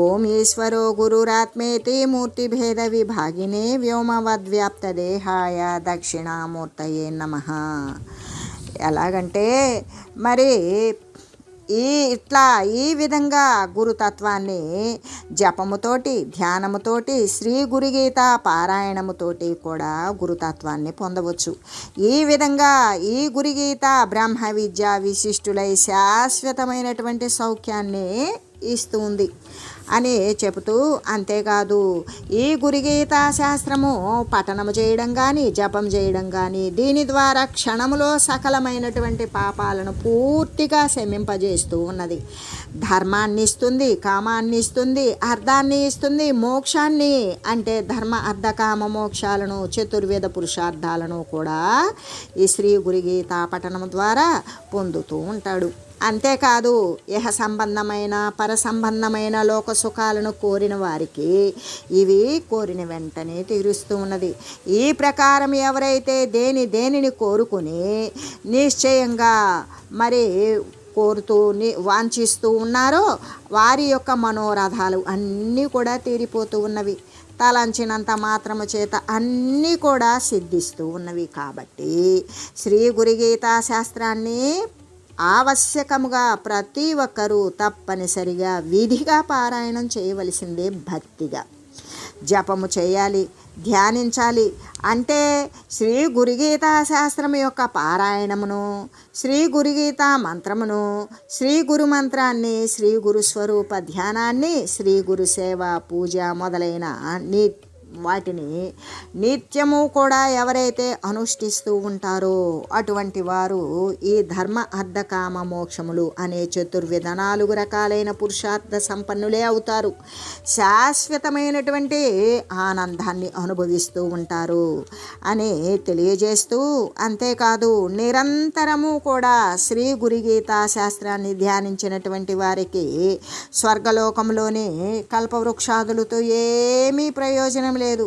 ఓం ఈశ్వరో గురురాత్మేతి మూర్తిభేద విభాగినే వ్యోమవద్వ్యాప్తదేహాయ దక్షిణామూర్తయే నమ. ఎలాగంటే మరి ఈ ఇట్లా ఈ విధంగా గురుతత్వాన్ని జపముతోటి ధ్యానముతోటి శ్రీ గురుగీత పారాయణముతోటి కూడా గురుతత్వాన్ని పొందవచ్చు. ఈ విధంగా ఈ గురుగీత బ్రహ్మ విద్య విశిష్టులై శాశ్వతమైనటువంటి సౌఖ్యాన్ని ఇస్తుంది అని చెబుతూ అంతేకాదు ఈ గురుగీతా శాస్త్రము పఠనము చేయడం కానీ జపం చేయడం కానీ దీని ద్వారా క్షణములో సకలమైనటువంటి పాపాలను పూర్తిగా శమింపజేస్తూ ఉన్నది. ధర్మాన్ని ఇస్తుంది కామాన్ని ఇస్తుంది అర్థాన్ని ఇస్తుంది మోక్షాన్ని అంటే ధర్మ అర్ధ కామ మోక్షాలను చతుర్వేద పురుషార్థాలను కూడా ఈ శ్రీ గురుగీతా పఠనం ద్వారా పొందుతూ ఉంటాడు. అంతేకాదు ఇహ సంబంధమైన పర సంబంధమైన లోక సుఖాలను కోరిన వారికి ఇవి కోరిన వెంటనే తీరుస్తూ ఉన్నది. ఈ ప్రకారం ఎవరైతే దేని దేనిని కోరుకుని నిశ్చయంగా మరి కోరుతూ వాంఛిస్తూ ఉన్నారో వారి యొక్క మనోరథాలు అన్నీ కూడా తీరిపోతూ ఉన్నవి. తలంచినంత మాత్రము చేత అన్నీ కూడా సిద్ధిస్తూ ఉన్నవి కాబట్టి శ్రీ గురుగీతా శాస్త్రాన్ని ఆవశ్యకముగా ప్రతి ఒక్కరూ తప్పనిసరిగా విధిగా పారాయణం చేయవలసిందే భక్తిగా. జపము చేయాలి ధ్యానించాలి అంటే శ్రీ గురుగీతా శాస్త్రం యొక్క పారాయణమును శ్రీ గురుగీతా మంత్రమును శ్రీ గురు మంత్రాన్ని శ్రీ గురు స్వరూప ధ్యానాన్ని శ్రీ గురు సేవ పూజ మొదలైన నిత్య వాటిని నిత్యము కూడా ఎవరైతే అనుష్ఠిస్తూ ఉంటారో అటువంటి వారు ఈ ధర్మ అర్ధకామ మోక్షములు అనే చతుర్విధ నాలుగు రకాలైన పురుషార్థ సంపన్నులే అవుతారు. శాశ్వతమైనటువంటి ఆనందాన్ని అనుభవిస్తూ ఉంటారు అని తెలియజేస్తూ అంతేకాదు నిరంతరము కూడా శ్రీ గురుగీతా శాస్త్రాన్ని ధ్యానించినటువంటి వారికి స్వర్గలోకంలోనే కల్పవృక్షాదులతో ఏమీ ప్రయోజనం లేదు.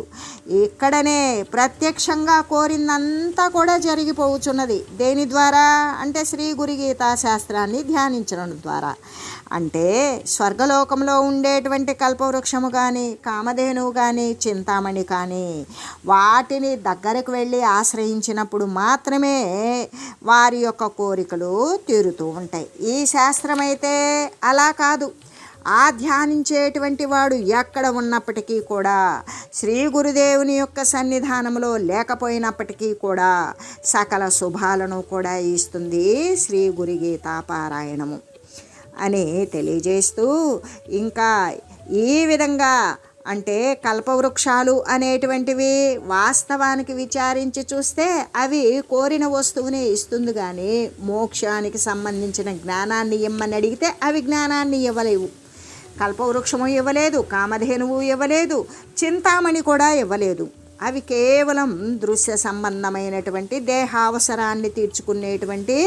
ఇక్కడనే ప్రత్యక్షంగా కోరిందంతా కూడా జరిగిపోవచ్చున్నది దేని ద్వారా? అంటే శ్రీ గురి గీతా శాస్త్రాన్ని ధ్యానించడం ద్వారా. అంటే స్వర్గలోకంలో ఉండేటువంటి కల్పవృక్షము కానీ కామధేనువు కానీ చింతామణి కానీ వాటిని దగ్గరకు వెళ్ళి ఆశ్రయించినప్పుడు మాత్రమే వారి యొక్క కోరికలు తీరుతూ ఉంటాయి. ఈ శాస్త్రమైతే అలా కాదు. ఆ ధ్యానించేటువంటి వాడు ఎక్కడ ఉన్నప్పటికీ కూడా శ్రీ గురుదేవుని యొక్క సన్నిధానంలో లేకపోయినప్పటికీ కూడా సకల శుభాలను కూడా ఇస్తుంది శ్రీ గురుగీతా పారాయణము అని తెలియజేస్తూ ఇంకా ఈ విధంగా అంటే కల్పవృక్షాలు అనేటువంటివి వాస్తవానికి విచారించి చూస్తే అవి కోరిన వస్తువుని ఇస్తుంది కానీ మోక్షానికి సంబంధించిన జ్ఞానాన్ని ఇమ్మని అడిగితే అవి జ్ఞానాన్ని ఇవ్వలేవు. కల్పవృక్షము ఇవ్వలేదు కామధేనువు ఇవ్వలేదు చింతామణి కూడా ఇవ్వలేదు. అవి కేవలం దృశ్య సంబంధమైనటువంటి దేహావసరాన్ని తీర్చుకునేటువంటి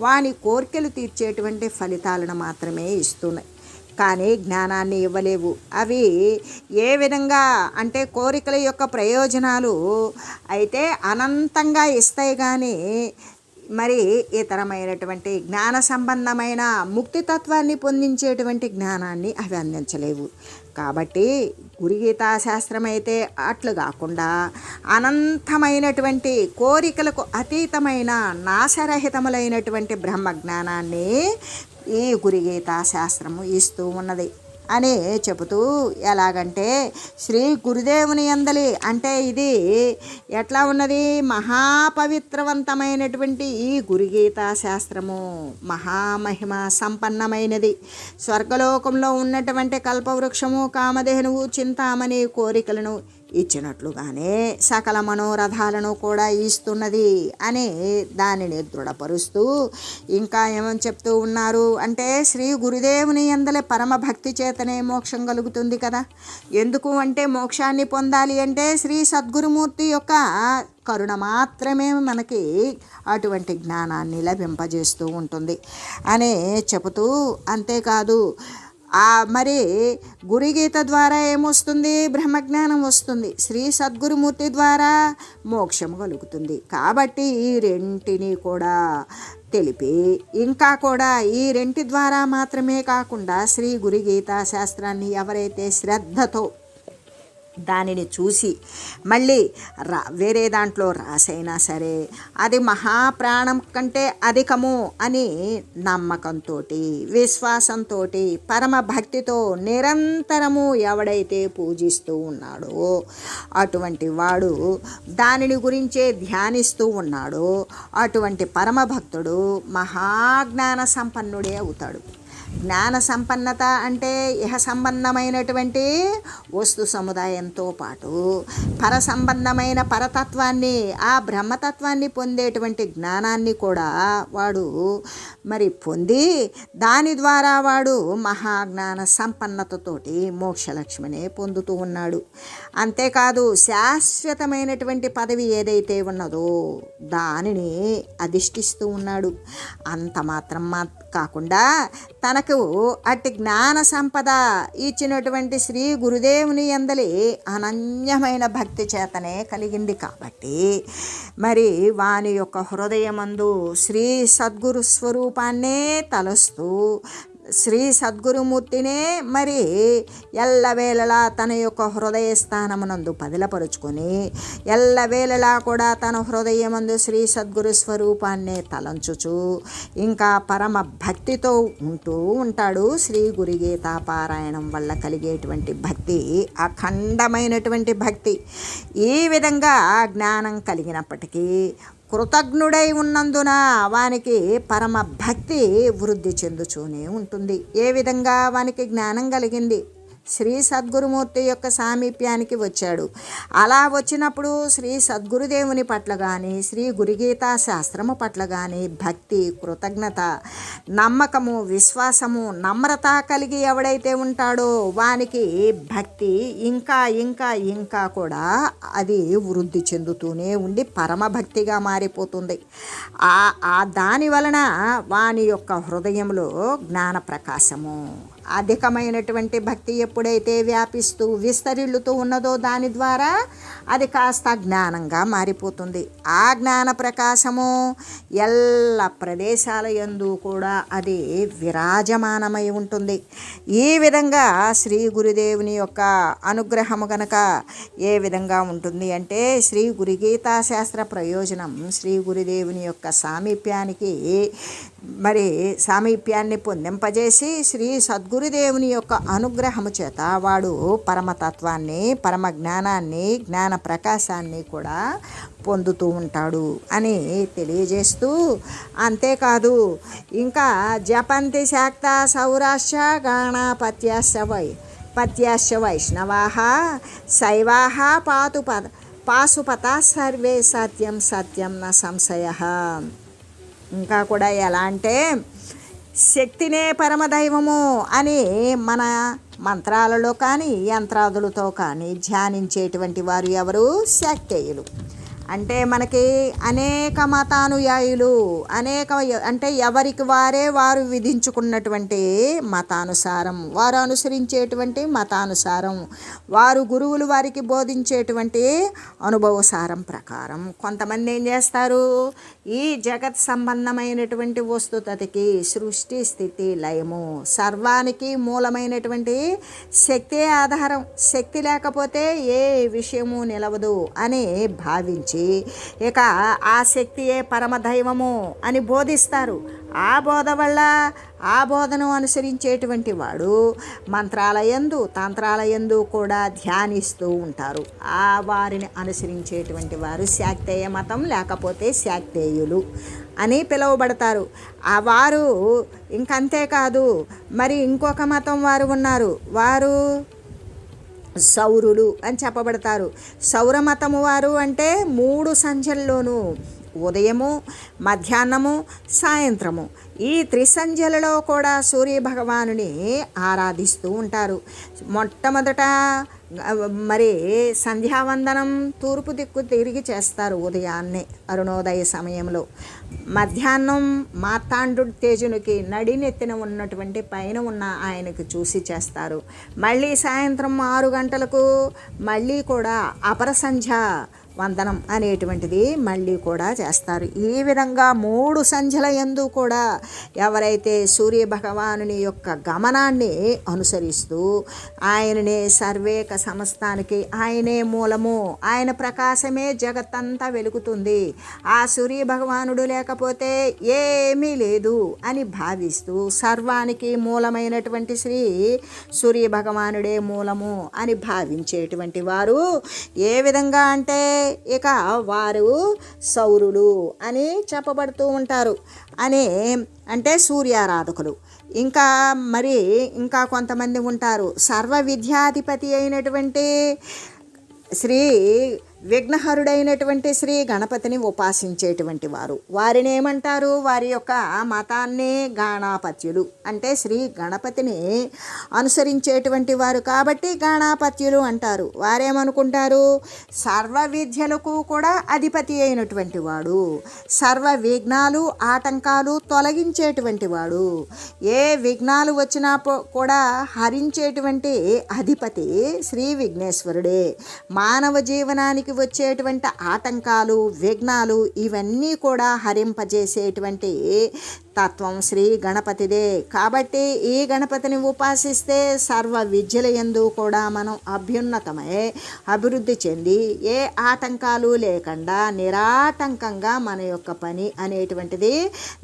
వాని కోరికలు తీర్చేటువంటి ఫలితాలను మాత్రమే ఇస్తున్నాయి. కానీ జ్ఞానాన్ని ఇవ్వలేవు. అవి ఏ విధంగా అంటే కోరికల యొక్క ప్రయోజనాలు అయితే అనంతంగా ఇస్తాయి కానీ మరి ఇతరమైనటువంటి జ్ఞాన సంబంధమైన ముక్తితత్వాన్ని పొందించేటువంటి జ్ఞానాన్ని అవి అందించలేవు. కాబట్టి గురుగీతా శాస్త్రం అయితే అట్లు కాకుండా అనంతమైనటువంటి కోరికలకు అతీతమైన నాశరహితములైనటువంటి బ్రహ్మ జ్ఞానాన్ని ఈ గురుగీతా శాస్త్రము ఇస్తూ ఉన్నది. అని చెబుతూ ఎలాగంటే శ్రీ గురుదేవుని అందలి అంటే ఇది ఎట్లా ఉన్నది? మహాపవిత్రవంతమైనటువంటి ఈ గురుగీతా శాస్త్రము మహామహిమ సంపన్నమైనది. స్వర్గలోకంలో ఉన్నటువంటి కల్పవృక్షము కామధేనువు చింతామణి కోరికలను ఇచ్చినట్లుగానే సకల మనోరథాలను కూడా ఇస్తున్నది అని దానిని దృఢపరుస్తూ ఇంకా ఏమని చెప్తూ ఉన్నారు అంటే శ్రీ గురుదేవుని ఎందలే పరమ భక్తి చేతనే మోక్షం కలుగుతుంది కదా. ఎందుకు అంటే మోక్షాన్ని పొందాలి అంటే శ్రీ సద్గురుమూర్తి యొక్క కరుణ మాత్రమే మనకి అటువంటి జ్ఞానాన్ని లభింపజేస్తూ ఉంటుంది. అని చెబుతూ అంతేకాదు మరి గురుగీత ద్వారా ఏమొస్తుంది? బ్రహ్మజ్ఞానం వస్తుంది. శ్రీ సద్గురుమూర్తి ద్వారా మోక్షం కలుగుతుంది. కాబట్టి ఈ రెంటిని కూడా తెలిపి ఇంకా కూడా ఈ రెంటి ద్వారా మాత్రమే కాకుండా శ్రీ గురుగీత శాస్త్రాన్ని ఎవరైతే శ్రద్ధతో దానిని చూసి మళ్ళీ రా వేరే దాంట్లో రాసైనా సరే అది మహాప్రాణం కంటే అధికము అని నమ్మకంతో విశ్వాసంతో పరమ భక్తితో నిరంతరము ఎవడైతే పూజిస్తూ ఉన్నాడో అటువంటి వాడు దానిని గురించే ధ్యానిస్తూ ఉన్నాడో అటువంటి పరమభక్తుడు మహాజ్ఞాన సంపన్నుడే అవుతాడు. జ్ఞాన సంపన్నత అంటే ఇహ సంబంధమైనటువంటి వస్తు సముదాయంతో పాటు పర సంబంధమైన పరతత్వాన్ని ఆ బ్రహ్మతత్వాన్ని పొందేటువంటి జ్ఞానాన్ని కూడా వాడు మరి పొంది దాని ద్వారా వాడు మహాజ్ఞాన సంపన్నతతోటి మోక్షలక్ష్మిని పొందుతూ ఉన్నాడు. అంతేకాదు శాశ్వతమైనటువంటి పదవి ఏదైతే ఉన్నదో దానిని అధిష్ఠిస్తూ ఉన్నాడు. అంత మాత్రం మా కాకుండా తనకు అట్టి జ్ఞాన సంపద ఇచ్చినటువంటి శ్రీ గురుదేవుని ఎందలి అనన్యమైన భక్తి చేతనే కలిగింది కాబట్టి మరి వాని యొక్క హృదయమందు శ్రీ సద్గురు స్వరూపాన్నే తలస్తూ శ్రీ సద్గురుమూర్తినే మరి ఎల్లవేళలా తన యొక్క హృదయ స్థానమునందు పదిలపరుచుకొని ఎల్లవేళలా కూడా తన హృదయమందు శ్రీ సద్గురు స్వరూపాన్నే తలంచుచు ఇంకా పరమ భక్తితో ఉంటూ ఉంటాడు శ్రీ గురుగీతా పారాయణం వల్ల కలిగేటువంటి భక్తి అఖండమైనటువంటి భక్తి. ఈ విధంగా జ్ఞానం కలిగినప్పటికీ కృతజ్ఞుడై ఉన్నందున వానికి పరమ భక్తి వృద్ధి చెందుతూనే ఉంటుంది. ఏ విధంగా వానికి జ్ఞానం కలిగింది? శ్రీ సద్గురుమూర్తి యొక్క సామీప్యానికి వచ్చాడు. అలా వచ్చినప్పుడు శ్రీ సద్గురుదేవుని పట్ల కానీ శ్రీ గురుగీతా శాస్త్రము పట్ల కానీ భక్తి కృతజ్ఞత నమ్మకము విశ్వాసము నమ్రత కలిగి ఎవడైతే ఉంటాడో వానికి భక్తి ఇంకా ఇంకా ఇంకా కూడా అది వృద్ధి చెందుతూనే ఉండి పరమభక్తిగా మారిపోతుంది. ఆ దాని వలన వాని యొక్క హృదయంలో జ్ఞాన ప్రకాశము అధికమైనటువంటి భక్తి ఎప్పుడైతే వ్యాపిస్తూ విస్తరిల్లుతూ ఉన్నదో దాని ద్వారా అది కాస్త జ్ఞానంగా మారిపోతుంది. ఆ జ్ఞాన ప్రకాశము ఎల్ల ప్రదేశాల యందు కూడా అది విరాజమానమై ఉంటుంది. ఈ విధంగా శ్రీ గురుదేవుని యొక్క అనుగ్రహము గనక ఏ విధంగా ఉంటుంది అంటే శ్రీ గురుగీతా శాస్త్ర ప్రయోజనం శ్రీ గురుదేవుని యొక్క సామీప్యానికి మరి సామీప్యాన్ని పొందింపజేసి శ్రీ సద్గురుదేవుని యొక్క అనుగ్రహము చేత వాడు పరమతత్వాన్ని పరమ జ్ఞానాన్ని జ్ఞాన ప్రకాశాన్ని కూడా పొందుతూ ఉంటాడు అని తెలియజేస్తూ అంతేకాదు ఇంకా జపంతి శాక్త సౌరాష్ట్ర గణపత్యాశ వై పత్యాశ వైష్ణవాహ శైవాహ పాతు పద పాశుపత సర్వే సత్యం సత్యం న సంశయ. ఇంకా కూడా ఎలా అంటే శక్తినే పరమదైవము అని మన మంత్రాలలో కానీ యంత్రాదులతో కానీ ధ్యానించేటువంటి వారు ఎవరు? శాక్తేయులు. అంటే మనకి అనేక మతానుయాయులు అనేక అంటే ఎవరికి వారే వారు విధించుకున్నటువంటి మతానుసారం వారు అనుసరించేటువంటి మతానుసారం వారు గురువులు వారికి బోధించేటువంటి అనుభవసారం ప్రకారం. కొంతమంది ఏం చేస్తారు? ఈ జగత్ సంబంధమైనటువంటి వస్తుతకి సృష్టి స్థితి లయము సర్వానికి మూలమైనటువంటి శక్తి ఆధారం శక్తి లేకపోతే ఏ విషయము నిలవదు అని భావించి ఇక ఆ శక్తియే పరమదైవము అని బోధిస్తారు. ఆ బోధ వల్ల ఆ బోధను అనుసరించేటువంటి వాడు మంత్రాలయందు తంత్రాలయందు కూడా ధ్యానిస్తూ ఉంటారు. ఆ వారిని అనుసరించేటువంటి వారు శాక్తేయ మతం లేకపోతే శాక్తేయులు అని పిలువబడతారు. ఆ వారు ఇంకంతేకాదు మరి ఇంకొక మతం వారు ఉన్నారు. వారు సౌరులు అని చెప్పబడతారు. సౌరమతము వారు అంటే మూడు సంధ్యల్లోనూ ఉదయము మధ్యాహ్నము సాయంత్రము. ఈ త్రిసంధ్యలలో కూడా సూర్య భగవానుని ఆరాధిస్తూ ఉంటారు. మొట్టమొదట మరి సంధ్యావందనం తూర్పు దిక్కు తిరిగి చేస్తారు ఉదయాన్నే అరుణోదయ సమయంలో. మధ్యాహ్నం మార్తాండు తేజునికి నడినెత్తిన ఉన్నటువంటి పైన ఉన్న ఆయనకు చూసి చేస్తారు. మళ్ళీ సాయంత్రం ఆరు గంటలకు మళ్ళీ కూడా అపర సంధ్య వందనం అనేటువంటిది మళ్ళీ కూడా చేస్తారు. ఈ విధంగా మూడు సంధ్యల ఎందు కూడా ఎవరైతే సూర్య భగవానుని యొక్క గమనాన్ని అనుసరిస్తూ ఆయననే సర్వేక సమస్తానికి ఆయనే మూలము ఆయన ప్రకాశమే జగత్తంతా వెలుగుతుంది ఆ సూర్య భగవానుడు లేకపోతే ఏమీ లేదు అని భావిస్తూ సర్వానికి మూలమైనటువంటి శ్రీ సూర్య భగవానుడే మూలము అని భావించేటువంటి వారు ఏ విధంగా అంటే ఇక వారు సౌరులు అని చెప్పబడుతూ ఉంటారు. అని అంటే సూర్యారాధకులు. ఇంకా మరి ఇంకా కొంతమంది ఉంటారు. సర్వ విద్యాధిపతి అయినటువంటి శ్రీ విఘ్నహరుడైనటువంటి శ్రీ గణపతిని ఉపాసించేటువంటి వారు. వారిని ఏమంటారు? వారి యొక్క మతాన్నే గాణాపత్యులు. అంటే శ్రీ గణపతిని అనుసరించేటువంటి వారు కాబట్టి గాణాపత్యులు అంటారు. వారేమనుకుంటారు? సర్వ విద్యలకు కూడా అధిపతి అయినటువంటి వాడు. సర్వ విఘ్నాలు ఆటంకాలు తొలగించేటువంటి వాడు. ఏ విఘ్నాలు వచ్చినా కూడా హరించేటువంటి అధిపతి శ్రీ విఘ్నేశ్వరుడే. మానవ జీవనానికి వచ్చేటువంటి ఆటంకాలు విఘ్నాలు ఇవన్నీ కూడా హరింపజేసేటువంటి తత్వం శ్రీ గణపతిదే. కాబట్టి ఈ గణపతిని ఉపాసిస్తే సర్వ విద్యల ఎందు కూడా మనం అభ్యున్నతమై అభివృద్ధి చెంది ఏ ఆటంకాలు లేకుండా నిరాటంకంగా మన యొక్క పని అనేటువంటిది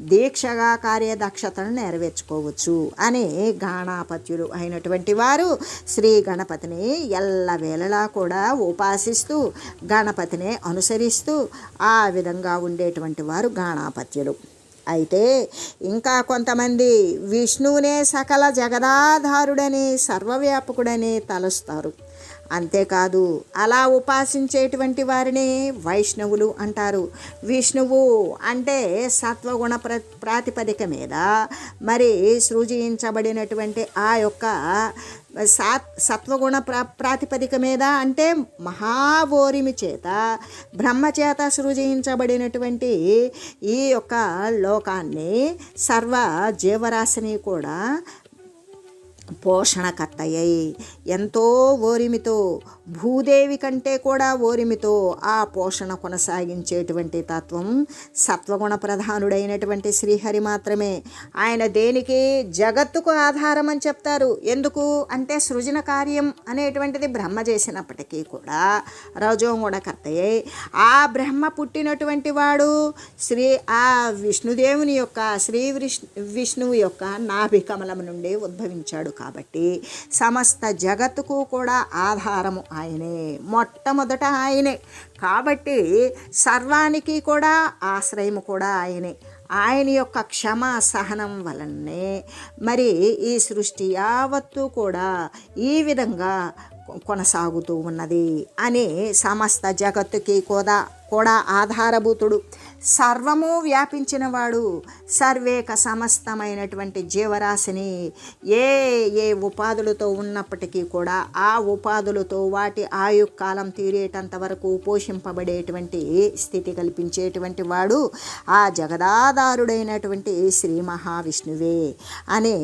దీక్షగా కార్యదక్షతను నెరవేర్చుకోవచ్చు అని గాణాపత్యులు అయినటువంటి వారు శ్రీ గణపతిని ఎల్లవేళలా కూడా ఉపాసిస్తూ గణపతిని అనుసరిస్తూ ఆ విధంగా ఉండేటువంటి వారు గాణాపత్యులు. అయితే ఇంకా కొంతమంది విష్ణువునే సకల జగదాధారుడని సర్వవ్యాపకుడని తలుస్తారు. అంతేకాదు అలా ఉపాసించేటువంటి వారిని వైష్ణవులు అంటారు. విష్ణువు అంటే సత్వగుణ ప్ర ప్రాతిపదిక మీద మరి సృజించబడినటువంటి ఆ యొక్క సాత్ సత్వగుణ ప్రా ప్రాతిపదిక మీద అంటే మహావోరిమి చేత బ్రహ్మచేత సృజించబడినటువంటి ఈ యొక్క లోకాన్ని సర్వ జీవరాశిని కూడా పోషణకర్తయ్యాయి ఎంతో ఓరిమితో భూదేవి కంటే కూడా ఓరిమితో ఆ పోషణ కొనసాగించేటువంటి తత్వం సత్వగుణ ప్రధానుడైనటువంటి శ్రీహరి మాత్రమే. ఆయన దేనికి జగత్తుకు ఆధారం అని చెప్తారు. ఎందుకు? అంటే సృజన కార్యం అనేటువంటిది బ్రహ్మ చేసినప్పటికీ కూడా రజోగుణ కర్తయ్యే ఆ బ్రహ్మ పుట్టినటువంటి వాడు శ్రీ ఆ విష్ణుదేవుని యొక్క శ్రీ విష్ణు విష్ణువు యొక్క నాభికమలం నుండి ఉద్భవించాడు కాబట్టి సమస్త జగత్తుకు కూడా ఆధారము ఆయనే మొట్టమొదట ఆయనే. కాబట్టి సర్వానికి కూడా ఆశ్రయము కూడా ఆయనే. ఆయన యొక్క క్షమా సహనం వలనే మరి ఈ సృష్టి యావత్తు కూడా ఈ విధంగా కొనసాగుతూ ఉన్నది అని సమస్త జగత్తుకి కూడా కూడా ఆధారభూతుడు. సర్వము వ్యాపించినవాడు సర్వేక సమస్తమైనటువంటి జీవరాశిని ఏ ఏ ఉపాధులతో ఉన్నప్పటికీ కూడా ఆ ఉపాధులతో వాటి ఆయుకాలం తీరేటంత వరకు పోషింపబడేటువంటి స్థితి కల్పించేటువంటి వాడు ఆ జగదాధారుడైనటువంటి శ్రీ మహావిష్ణువే అని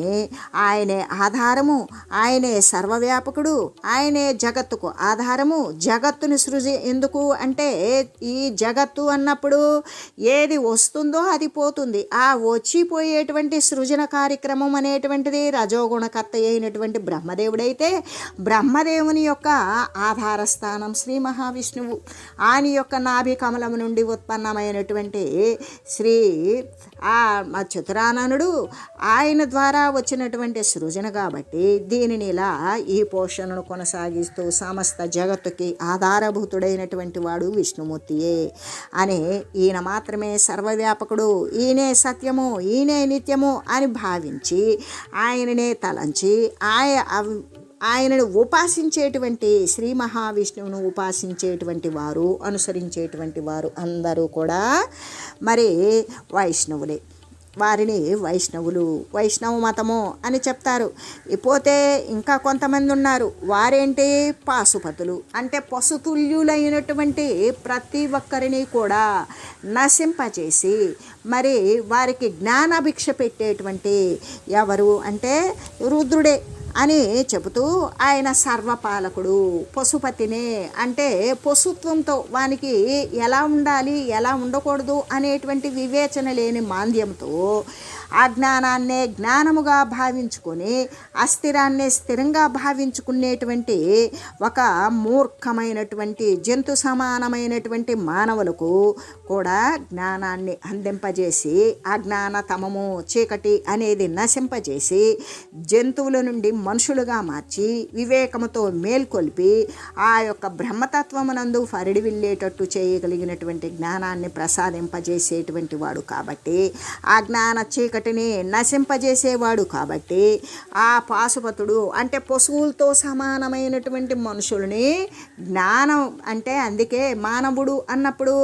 ఆయనే ఆధారము ఆయనే సర్వవ్యాపకుడు ఆయనే జగత్తుకు ఆధారము. జగత్తుని సృజి ఎందుకు అంటే ఈ జగత్తు అన్నప్పుడు ఏది వస్తుందో అది పోతుంది. ఆ వచ్చిపోయేటువంటి సృజన కార్యక్రమం అనేటువంటిది రజోగుణకర్త అయినటువంటి బ్రహ్మదేవుడైతే బ్రహ్మదేవుని యొక్క ఆధార స్థానం శ్రీ మహావిష్ణువు. ఆయన యొక్క నాభి కమలం నుండి ఉత్పన్నమైనటువంటి శ్రీ ఆ మా ఆయన ద్వారా వచ్చినటువంటి సృజన కాబట్టి దీనిని ఇలా ఈ పోషణను కొనసాగిస్తూ సమస్త జగత్తుకి ఆధారభూతుడైనటువంటి వాడు విష్ణుమూర్తియే అని ఈయన మాత్రమే సర్వవ్యాపకుడు. ఈయనే సత్యము ఈయనే నిత్యము అని భావించి ఆయననే తలంచి ఆయ ఆయనను ఉపాసించేటువంటి శ్రీ మహావిష్ణువును ఉపాసించేటువంటి వారు అనుసరించేటువంటి వారు అందరూ కూడా మరి వైష్ణవులే. వారిని వైష్ణవులు వైష్ణవ మతము అని చెప్తారు. పోతే ఇంకా కొంతమంది ఉన్నారు. వారేంటి? పాశుపతులు. అంటే పశుతుల్యులైనటువంటి ప్రతి ఒక్కరిని కూడా నశింపచేసి మరి వారికి జ్ఞానభిక్ష పెట్టేటువంటి ఎవరు? అంటే రుద్రుడే. అని చెబుతూ ఆయన సర్వపాలకుడు పశుపతినే అంటే పశుత్వంతో వానికి ఎలా ఉండాలి ఎలా ఉండకూడదు అనేటువంటి వివేచన లేని మాంద్యంతో అజ్ఞానాన్నే జ్ఞానముగా భావించుకొని అస్థిరాన్నే స్థిరంగా భావించుకునేటువంటి ఒక మూర్ఖమైనటువంటి జంతు సమానమైనటువంటి మానవులకు కూడా జ్ఞానాన్ని అందింపజేసి అజ్ఞానతమము చీకటి అనేది నశింపజేసి జంతువుల నుండి మనుషులుగా మార్చి వివేకముతో మేల్కొల్పి ఆ యొక్క బ్రహ్మతత్వమునందు ఫరిడి వెళ్ళేటట్టు చేయగలిగినటువంటి జ్ఞానాన్ని ప్రసాదింపజేసేటువంటి వాడు కాబట్టి ఆ జ్ఞాన చీకటిని నశింపజేసేవాడు కాబట్టి ఆ పాశుపతుడు అంటే పశువులతో సమానమైనటువంటి మనుషుల్ని జ్ఞానం అంటే అందుకే మానవుడు అన్నప్పుడు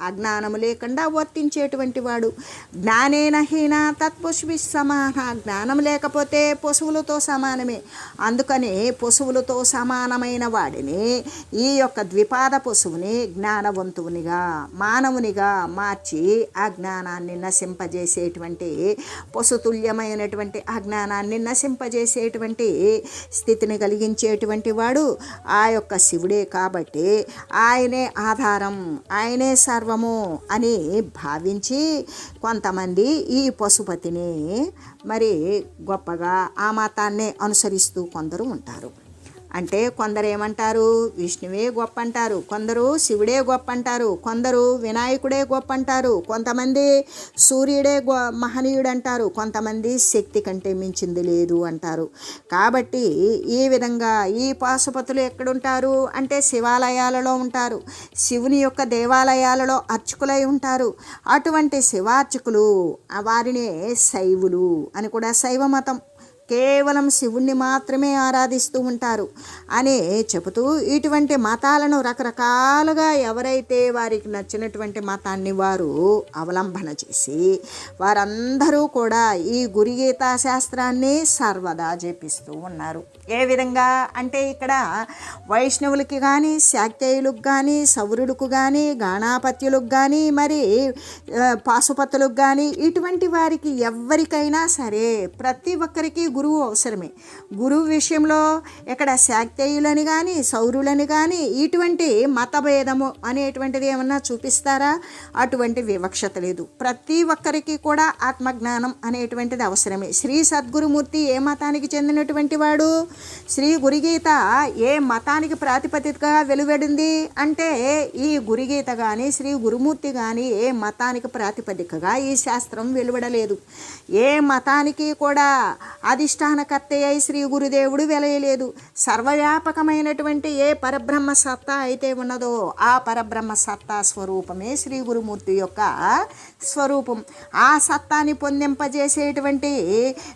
అజ్ఞానము లేకుండా వర్తించేటువంటి వాడు. జ్ఞానేన హీన తత్పుష్పి సమాన. జ్ఞానం లేకపోతే పశువులతో సమానమే. అందుకని పశువులతో సమానమైన వాడిని ఈ యొక్క ద్విపాద పశువుని జ్ఞానవంతునిగా మానవునిగా మార్చి ఆ జ్ఞానాన్ని నశింపజేసేటువంటి పశుతుల్యమైనటువంటి అజ్ఞానాన్ని నశింపజేసేటువంటి స్థితిని కలిగించేటువంటి వాడు ఆ యొక్క శివుడే కాబట్టి ఆయనే ఆధారం ఆయనే సర్వ సర్వము అని భావించి కొంతమంది ఈ పశుపతిని మరి గొప్పగా ఆ మతాన్నే అనుసరిస్తూ కొందరు ఉంటారు. అంటే కొందరు ఏమంటారు విష్ణువే గొప్ప అంటారు కొందరు శివుడే గొప్ప అంటారు కొందరు వినాయకుడే గొప్ప అంటారు కొంతమంది సూర్యుడే గొ మహనీయుడు అంటారు కొంతమంది శక్తి కంటే మించింది లేదు అంటారు. కాబట్టి ఈ విధంగా ఈ పాశుపతులు ఎక్కడుంటారు అంటే శివాలయాలలో ఉంటారు. శివుని యొక్క దేవాలయాలలో అర్చకులై ఉంటారు. అటువంటి శివార్చకులు వారినే శైవులు అని కూడా శైవ మతం కేవలం శివుణ్ణి మాత్రమే ఆరాధిస్తూ ఉంటారు. అని చెబుతూ ఇటువంటి మతాలను రకరకాలుగా ఎవరైతే వారికి నచ్చినటువంటి మతాన్ని వారు అవలంబన చేసి వారందరూ కూడా ఈ గురిగీతా శాస్త్రాన్ని సర్వదా జపిస్తూ ఉన్నారు. ఏ విధంగా? అంటే ఇక్కడ వైష్ణవులకి కానీ శాక్తేయులకు కానీ సౌరులకు కానీ గాణాపత్యులకు కానీ మరి పాశుపతులకు కానీ ఇటువంటి వారికి ఎవరికైనా సరే ప్రతి ఒక్కరికి గురువు అవసరమే. గురువు విషయంలో ఇక్కడ శాక్తేయులని కానీ సౌరులని కానీ ఇటువంటి మతభేదము అనేటువంటిది ఏమన్నా చూపిస్తారా? అటువంటి వివక్షత లేదు. ప్రతి ఒక్కరికి కూడా ఆత్మజ్ఞానం అనేటువంటిది అవసరమే. శ్రీ సద్గురుమూర్తి ఏ మతానికి చెందినటువంటి వాడు? శ్రీ గురుగీత ఏ మతానికి ప్రాతిపదికగా వెలువడింది? అంటే ఈ గురుగీత కానీ శ్రీ గురుమూర్తి కానీ ఏ మతానికి ప్రాతిపదికగా ఈ శాస్త్రం వెలువడలేదు. ఏ మతానికి కూడా అది అధిష్టానకర్త అయి శ్రీ గురుదేవుడు వెలయలేదు. సర్వవ్యాపకమైనటువంటి ఏ పరబ్రహ్మ సత్తా అయితే ఉన్నదో ఆ పరబ్రహ్మ సత్తా స్వరూపమే శ్రీ గురుమూర్తి యొక్క స్వరూపం. ఆ సత్తాని పొందింపజేసేటువంటి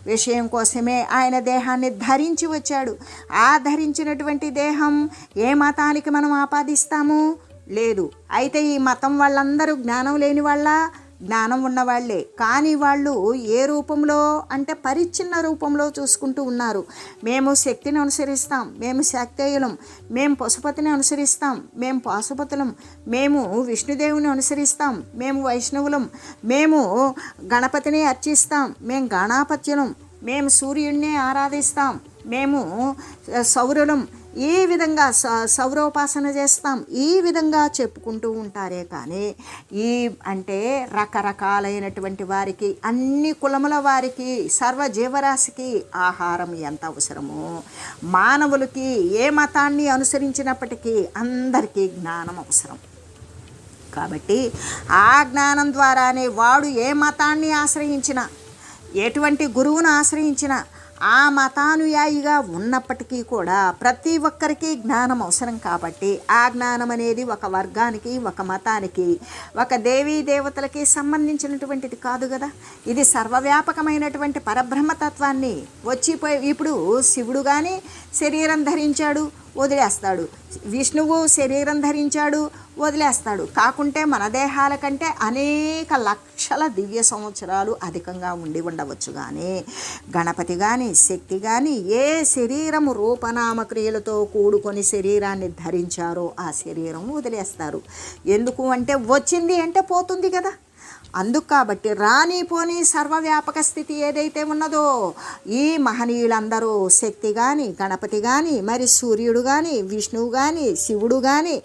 విషయం కోసమే ఆయన దేహాన్ని ధరించి వచ్చాడు. ఆ ధరించినటువంటి దేహం ఏ మతానికి మనం ఆపాదిస్తాము? లేదు. అయితే ఈ మతం వాళ్ళందరూ జ్ఞానం లేని వాళ్ళ జ్ఞానం ఉన్నవాళ్ళే. కానీ వాళ్ళు ఏ రూపంలో అంటే పరిచ్ఛిన్న రూపంలో చూసుకుంటూ ఉన్నారు. మేము శక్తిని అనుసరిస్తాం. మేము శాక్తేయులం. మేము పశుపతిని అనుసరిస్తాం. మేము పాశుపతులం. మేము విష్ణుదేవుని అనుసరిస్తాం. మేము వైష్ణవులం. మేము గణపతిని అర్చిస్తాం. మేము గణాపత్యులం. మేము సూర్యుడిని ఆరాధిస్తాం. మేము సౌరులం. ఈ విధంగా స సౌరోపాసన చేస్తాం? ఈ విధంగా చెప్పుకుంటూ ఉంటారే కానీ ఈ అంటే రకరకాలైనటువంటి వారికి అన్ని కులముల వారికి సర్వ జీవరాశికి ఆహారం ఎంత అవసరమో మానవులకి ఏ మతాన్ని అనుసరించినప్పటికీ అందరికీ జ్ఞానం అవసరం. కాబట్టి ఆ జ్ఞానం ద్వారానే వాడు ఏ మతాన్ని ఆశ్రయించినా ఎటువంటి గురువును ఆశ్రయించినా ఆ మతానుయాయిగా ఉన్నప్పటికీ కూడా ప్రతి ఒక్కరికి జ్ఞానం అవసరం కాబట్టి ఆ జ్ఞానం అనేది ఒక వర్గానికి ఒక మతానికి ఒక దేవీ దేవతలకి సంబంధించినటువంటిది కాదు కదా. ఇది సర్వవ్యాపకమైనటువంటి పరబ్రహ్మతత్వాన్ని. వచ్చిపోయి ఇప్పుడు శివుడు కానీ శరీరం ధరించాడు వదిలేస్తాడు. విష్ణువు శరీరం ధరించాడు వదిలేస్తాడు. కాకుంటే మన దేహాల కంటే అనేక లక్షల దివ్య సంవత్సరాలు అధికంగా ఉండి ఉండవచ్చు కానీ గణపతి కానీ శక్తి కానీ ఏ శరీరము రూపనామక్రియలతో కూడుకొని శరీరాన్ని ధరించారో ఆ శరీరం వదిలేస్తారు. ఎందుకు అంటే వచ్చింది అంటే పోతుంది కదా. అందుకు కాబట్టి రాని పోని సర్వవ్యాపక స్థితి ఏదైతే ఉన్నదో ఈ మహనీయులందరూ శక్తి కానీ గణపతి కానీ మరి సూర్యుడు కానీ విష్ణువు కానీ శివుడు కానీ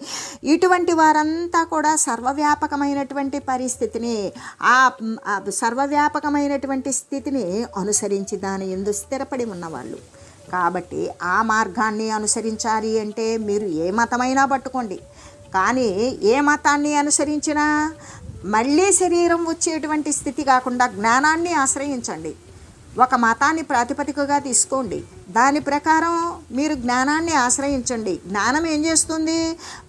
ఇటువంటి వారంతా కూడా సర్వవ్యాపకమైనటువంటి పరిస్థితిని ఆ ఆ సర్వవ్యాపకమైనటువంటి స్థితిని అనుసరించి దాని ఎందు స్థిరపడి ఉన్నవాళ్ళు. కాబట్టి ఆ మార్గాన్ని అనుసరించాలి అంటే మీరు ఏ మతమైనా పట్టుకోండి. కానీ ఏ మతాన్ని అనుసరించినా మళ్ళీ శరీరం వచ్చేటువంటి స్థితి కాకుండా జ్ఞానాన్ని ఆశ్రయించండి. ఒక మతాన్ని ప్రాతిపదికగా తీసుకోండి. దాని ప్రకారం మీరు జ్ఞానాన్ని ఆశ్రయించండి. జ్ఞానం ఏం చేస్తుంది?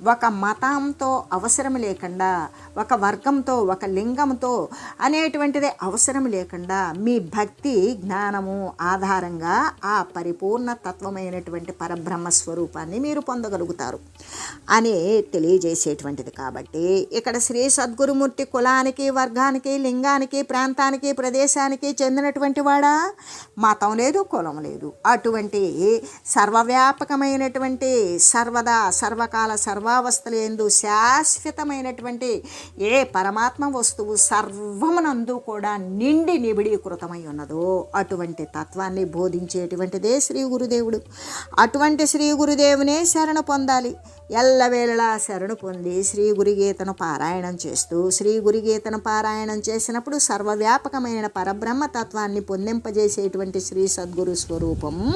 ఒక మతంతో అవసరం లేకుండా ఒక వర్గంతో ఒక లింగంతో అనేటువంటిది అవసరం లేకుండా మీ భక్తి జ్ఞానము ఆధారంగా ఆ పరిపూర్ణ తత్వమైనటువంటి పరబ్రహ్మ స్వరూపాన్ని మీరు పొందగలుగుతారు. అని తెలియజేసేటువంటిది కాబట్టి ఇక్కడ శ్రీ సద్గురుమూర్తి కులానికి వర్గానికి లింగానికి ప్రాంతానికి ప్రదేశానికి చెందినటువంటి వాడా? మతం లేదు కులం లేదు. అటు అటువంటి సర్వవ్యాపకమైనటువంటి సర్వదా సర్వకాల సర్వావస్థలు ఎందు శాశ్వతమైనటువంటి ఏ పరమాత్మ వస్తువు సర్వమునందు కూడా నిండి నిబిడీకృతమై ఉన్నదో అటువంటి తత్వాన్ని బోధించేటువంటిదే శ్రీ గురుదేవుడు. అటువంటి శ్రీ గురుదేవునే శరణ పొందాలి. ఎల్లవేళలా శరణు పొంది శ్రీ గురుగీతను పారాయణం చేస్తూ శ్రీ గురుగీతను పారాయణం చేసినప్పుడు సర్వవ్యాపకమైన పరబ్రహ్మ తత్వాన్ని పొందింపజేసేటువంటి శ్రీ సద్గురు స్వరూపం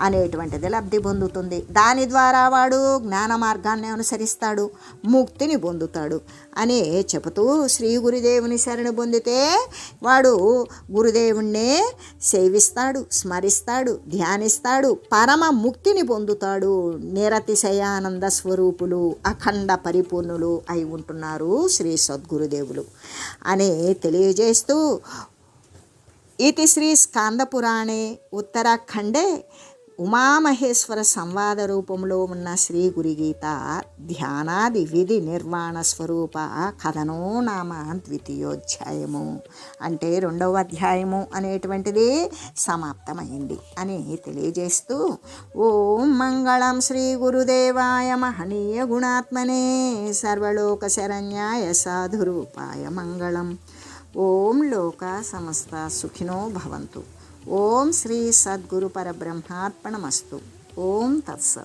అనేటువంటిది లబ్ధి పొందుతుంది. దాని ద్వారా వాడు జ్ఞాన మార్గాన్ని అనుసరిస్తాడు ముక్తిని పొందుతాడు అని చెబుతూ శ్రీ గురుదేవుని శరణు పొందితే వాడు గురుదేవుణ్ణే సేవిస్తాడు స్మరిస్తాడు ధ్యానిస్తాడు పరమ ముక్తిని పొందుతాడు. నిరతిశయానంద స్వరూపులు అఖండ పరిపూర్ణులు అయి ఉంటున్నారు శ్రీ సద్గురుదేవులు. అని తెలియజేస్తూ ఇది శ్రీ స్కాందపురాణే ఉత్తరాఖండే ఉమామహేశ్వర సంవాద రూపంలో ఉన్న శ్రీ గురిగీత ధ్యానాది విధి నిర్వాణ స్వరూప కథనో నామ ద్వితీయోధ్యాయము. అంటే రెండవ అధ్యాయము అనేటువంటిది సమాప్తమైంది అని తెలియజేస్తూ ఓం మంగళం శ్రీ గురుదేవాయ మహనీయ గుణాత్మనే సర్వలోక శరణ్యాయ సాధురూపాయ మంగళం. ఓం లోక సమస్త సుఖినో భవంతు. ఓం శ్రీ సద్గురు పరబ్రహ్మార్పణమస్తు ఓం తత్సత్